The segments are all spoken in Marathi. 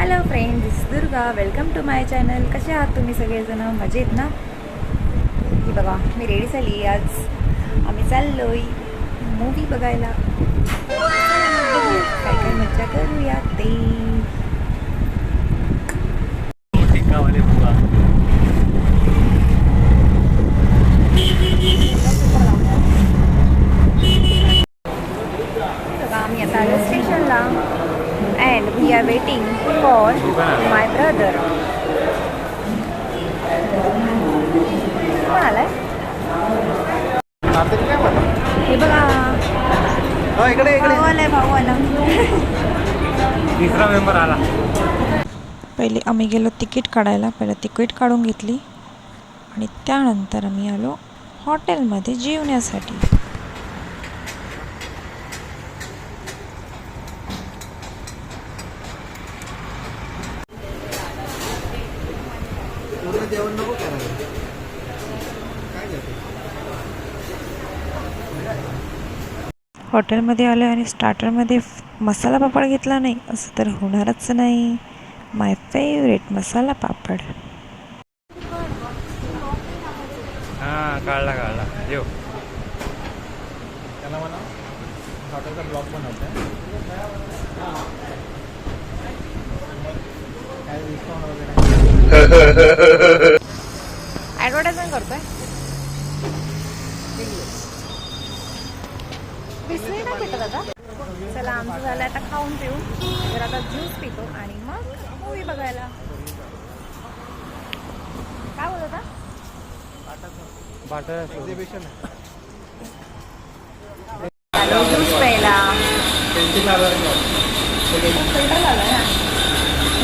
Hello friend this Durga welcome to my channel कसे आहात तुम्ही सगळेजण? मजेत ना? की बघा मी रेडी झाली. आज आम्ही चाललोय मूवी बघायला. काय काय मज्जा करूया ते टिकावाले बुवा बघा आम्ही आता आलो स्टेशनला and we are waiting for my brother कोण आलाय कार्तिक काय म्हणतो हे बघा हो इकडे भाऊ आलाय भाऊ आला. तिसरा मेंबर आला. पहिले आम्ही गेलो तिकीट काढायला पहिलं तिकीट काढून घेतली. आणि त्यानंतर आम्ही आलो हॉटेलमध्ये जेवण्यासाठी. जेवण नको हॉटेलमध्ये आलो आणि स्टार्टरमध्ये मसाला पापड घेतला नाही. असं तर होणारच नाही. My favourite masala papad. हा काढला काढला जेव त्याला म्हणा हॉटेलचा ब्लॉग बनवते काय डिस्काउंट पिसली ना भेटत आता. चला आमचं झालं आता खाऊन पिऊन. तर आता ज्यूस पितो आणि मग मूवी बघायला. काय बोलत होता? बाटर एक्झिबिशन हॅलो ज्यूस प्यायला. आहे फिल्टर झालं ना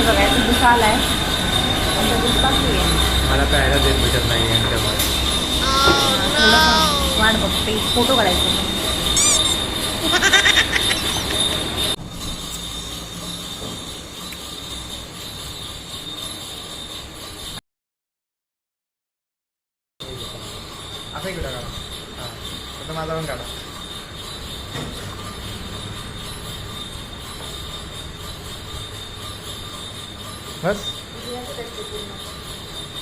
बघायचं ज्यूस आलाय. आमचा ज्यूस बाकी आहे मला प्यायला देत भेटत नाही वाट बघते. फोटो काढायचे. असं इकडे काढा हां आता माझा पण काढा बस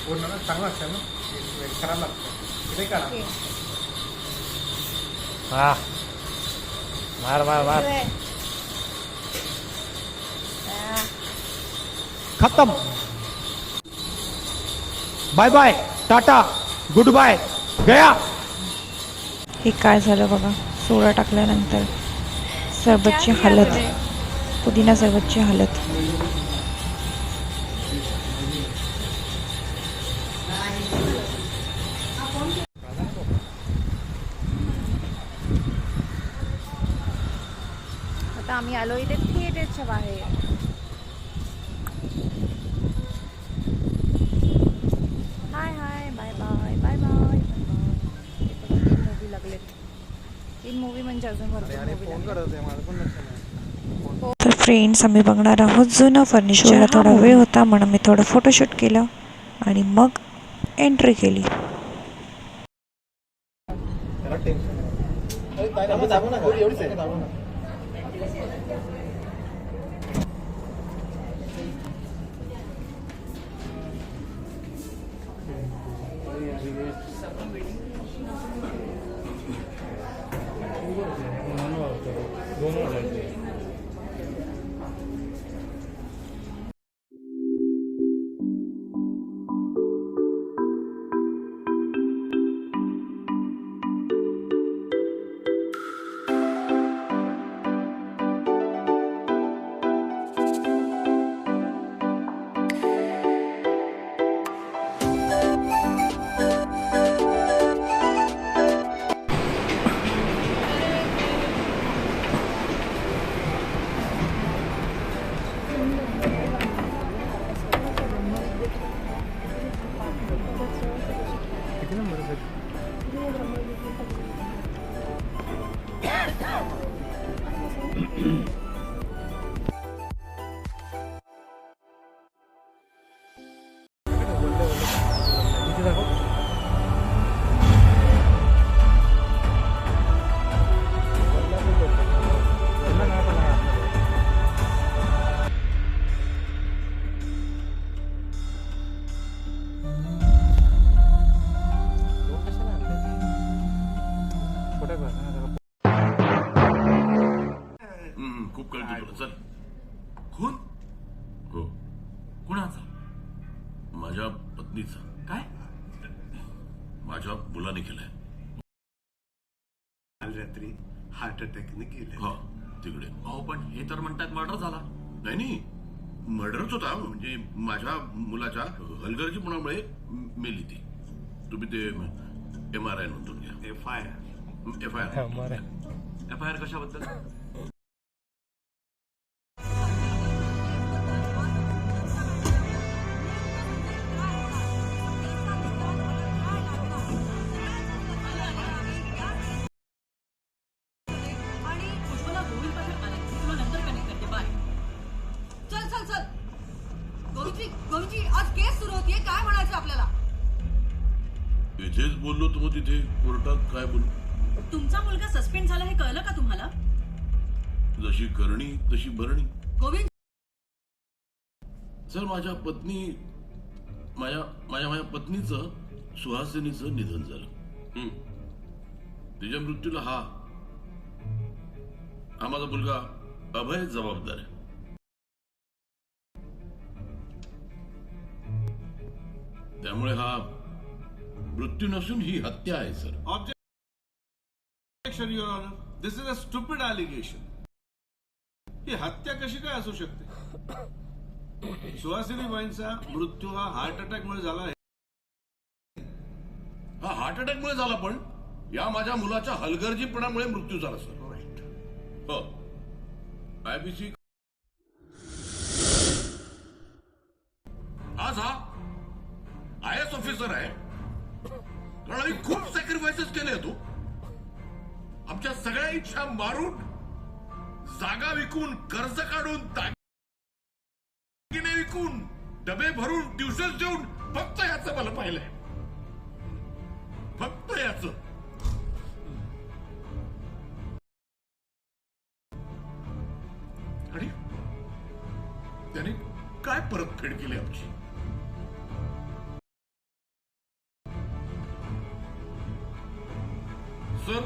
पूर्ण ना चांगलं असतं ना एक खराब लागतं इथे काढा हा मार मार मार खत्म. Bye bye Tata goodbye गया. हे काय झालं बघा? सोडा टाकल्यानंतर सरबतची हालत. पुदिना सरबतची हालत आता आम्ही आलो इथे थिएटरच्या बाहेर. Hi hi bye bye bye bye. तीन मूवी लागलेत. तीन मूवी म्हणजे अजून भरपूर तर फ्रेंड्स आम्ही बघणार आहोत जुनं फर्निचरला थोडा वेळ होता म्हणून मी थोडं फोटोशूट केलं आणि मग एंट्री केली. टेन्शन आहे दाबू नका एवढीच आहे दाबू नका Thank you. पत्नीचा. काय? माझ्या मुलाने केलंय. काल रात्री हार्ट अटॅकने गेले हा तिकडे. अहो पण हे तर म्हणतात मर्डर झाला. नाही नाही. मर्डरच होता म्हणजे माझ्या मुलाच्या हलगर्जीपणामुळे मेली ती. तुम्ही ते एम आर आय नोंदून घ्या. F I R F I R F I R कशाबद्दल? इथेच बोललो तर मग तिथे कोर्टात काय बोलू? तुमचा मुलगा सस्पेंड झाला हे कळलं का तुम्हाला? जशी करणी तशी भरणी. गोविंद सर माझ्या पत्नी माझ्या माझ्या माझ्या पत्नीचं सुहासिनीचं निधन झालं. हं. तिच्या मृत्यूला हा हा माझा मुलगा अभय जबाबदार आहे. त्यामुळे हा मृत्यू नसून ही हत्या आहे sir. Objection, Your Honor. This is a stupid allegation. ही हत्या कशी काय असू शकते? सुहासिनी बाईंचा मृत्यू हा हार्ट अटॅक मुळे झाला आहे. हा हार्ट अटॅकमुळे झाला पण या माझ्या मुलाच्या हलगर्जीपणामुळे मृत्यू झाला सर. हो. आयबीसी आज हा आय एस ऑफिसर आहे. कारण आम्ही खूप सॅक्रिफायसेस केले होतो. आमच्या सगळ्या इच्छा मारून जागा विकून कर्ज काढून दागिने विकून डबे भरून ट्युशन देऊन फक्त याचं मला पाहिलंय. फक्त याच. आणि त्याने काय परतफेड केली आमची? सर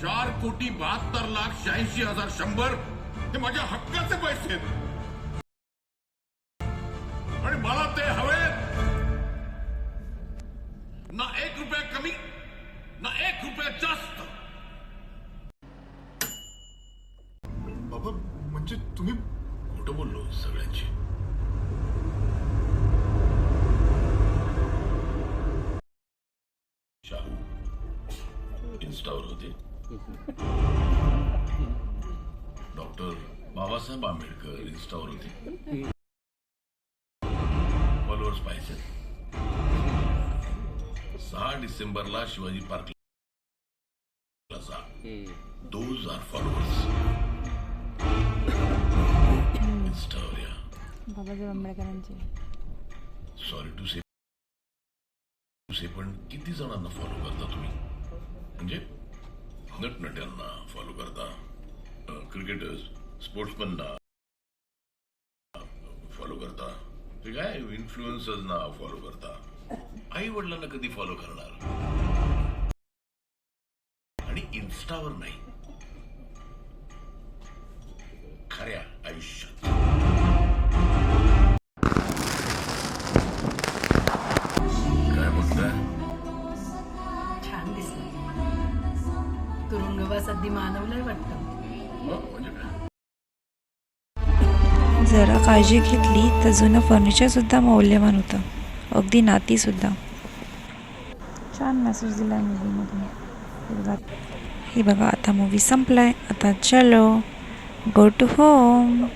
चार कोटी बहात्तर लाख शहाऐंशी हजार शंभर हे माझ्या हक्काचे पैसे आहेत. आणि मला ते हवेत. ना एक रुपया कमी ना एक रुपया जास्त. बाबा म्हणजे तुम्ही होते. डॉक्टर बाबासाहेब आंबेडकर इन्स्टावर होते. फॉलोअर्स पाहिजे सहा डिसेंबरला Shivaji park those are followers इन्स्टावर या. बाबासाहेब आंबेडकरांचे. Sorry to say to say पण किती जणांना फॉलो करता तुम्ही? म्हणजे नटनट्यांना फॉलो करता. क्रिकेटर्स स्पोर्ट्समनना फॉलो करता. ते काय? इन्फ्लुएन्सर्सना फॉलो करता. आई वडिलांना कधी फॉलो करणार? आणि इन्स्टावर नाही. खऱ्या आयुष्यात. तुरुंगवास अगदी मानवलंय वाटतं. मग म्हणजे जरा काळजी घेतली तर जुनं फर्निचर सुद्धा मौल्यवान होतं. अगदी नाती सुद्धा. छान मेसेज दिला मूवीमधून हे बघा हे बघा आता मूवी संपलाय. आता चलो. गो टू होम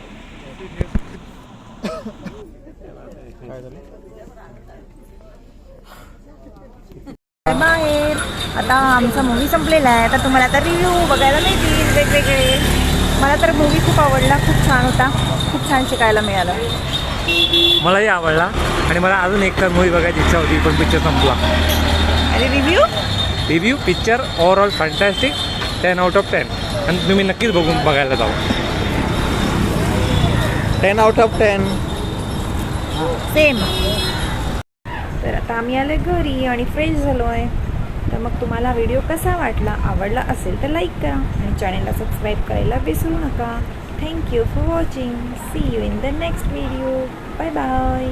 आता आमचा मूवी संपलेला आहे. आता तुम्हाला आता रिव्ह्यू बघायला मिळतील वेगवेगळे. मला तर मूवी खूप आवडला खूप छान होता. खूप छान शिकायला मिळालं. मलाही आवडला. आणि मला अजून एक तर मूवी बघायची इच्छा होती पण पिक्चर संपला. आणि review review picture overall fantastic ten out of ten आणि तुम्ही नक्कीच बघून बघायला जाऊ ten out of ten same तर आता आम्ही आलो घरी आणि फ्रेश झालो आहे तर मग तुम्हाला व्हिडिओ कसा वाटला आवडला असेल तर लाईक करा आणि चॅनेलला सबस्क्राईब करायला विसरू नका. Thank you for watching see you in the next video bye bye